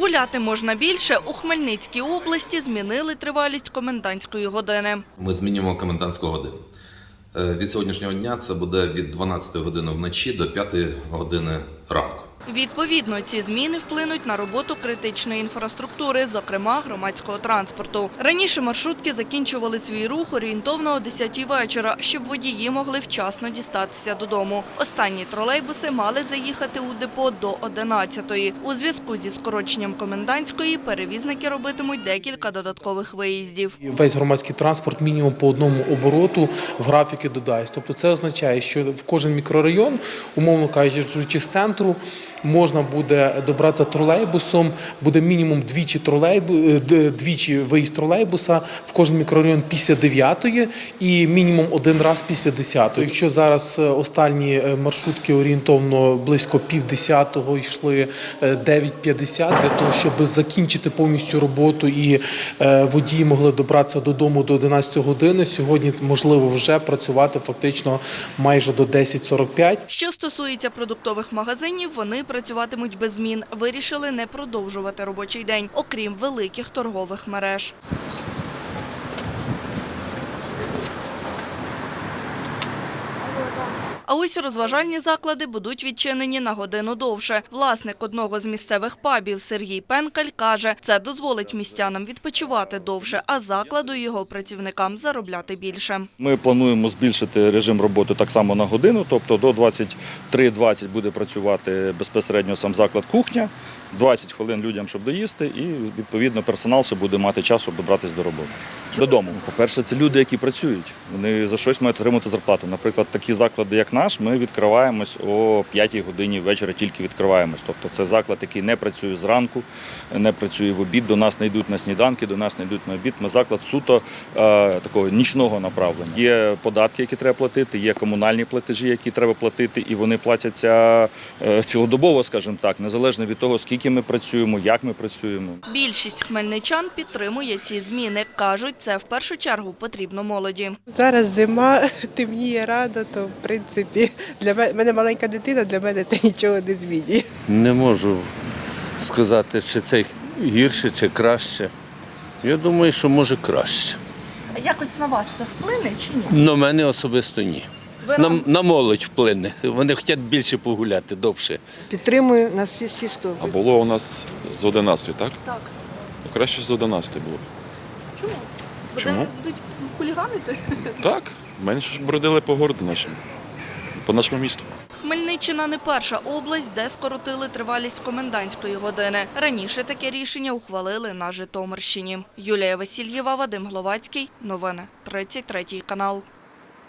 Гуляти можна більше. У Хмельницькій області змінили тривалість комендантської години. Ми змінюємо комендантську годину. Е, Від сьогоднішнього дня це буде від 12 години вночі до 5 години ранку. Відповідно, ці зміни вплинуть на роботу критичної інфраструктури, зокрема громадського транспорту. Раніше маршрутки закінчували свій рух орієнтовно о 10 вечора, щоб водії могли вчасно дістатися додому. Останні тролейбуси мали заїхати у депо до 11-ї. У зв'язку зі скороченням комендантської перевізники робитимуть декілька додаткових виїздів. Весь громадський транспорт мінімум по одному обороту в графіки додасть. Тобто це означає, що в кожен мікрорайон, умовно кажучи, з центру можна буде добратися тролейбусом, буде мінімум двічі тролейбу, е, двічі виїзд тролейбуса в кожен мікрорайон після 9 і мінімум один раз після 10. Якщо зараз е, останні е, маршрутки орієнтовно близько пів десятого йшли е, 9.50 для того, щоб закінчити повністю роботу і водії могли добратися додому до 11 години. Сьогодні можливо вже працювати фактично майже до 10.45. Що стосується продуктових магазинів, вони працюватимуть без змін. Вирішили не продовжувати робочий день, окрім великих торгових мереж. А ось розважальні заклади будуть відчинені на годину довше. Власник одного з місцевих пабів Сергій Пенкаль каже, це дозволить містянам відпочивати довше, а закладу його працівникам заробляти більше. Ми плануємо збільшити режим роботи так само на годину, тобто до 23.20 буде працювати безпосередньо сам заклад кухня, 20 хвилин людям, щоб доїсти, і відповідно персонал ще буде мати час, щоб добратися до роботи. Додому. По-перше, це люди, які працюють. Вони за щось мають отримати зарплату. Наприклад, такі заклади, як наш, ми відкриваємось о 5 годині вечора, тільки відкриваємось. Тобто це заклад, який не працює зранку, не працює в обід, до нас не йдуть на сніданки, до нас не йдуть на обід. Ми заклад суто е, такого нічного направлення. Є податки, які треба платити, є комунальні платежі, які треба платити, і вони платяться е, цілодобово, скажімо так, незалежно від того, скільки ми працюємо, як ми працюємо. Більшість хмельничан підтримує ці зміни. Кажуть, це в першу чергу потрібно молоді. Зараз зима, темніє рано, то в принципі для мене, мене маленька дитина, для мене це нічого не змінює. Не можу сказати, чи це гірше, чи краще. Я думаю, що може краще. Якось на вас це вплине чи ні? На мене особисто ні. На, на молодь вплине. Вони хочуть більше погуляти довше. Підтримую на всі сто. А було у нас з 11, так? Так. Ну, краще з 11 було. Чому? Чому? будуть хуліганити? Так, менше ж бродили по городу нашому, по нашому місту. Хмельниччина не перша область, де скоротили тривалість комендантської години. Раніше таке рішення ухвалили на Житомирщині. Юлія Васильєва, Вадим Гловацький. Новини 33 канал.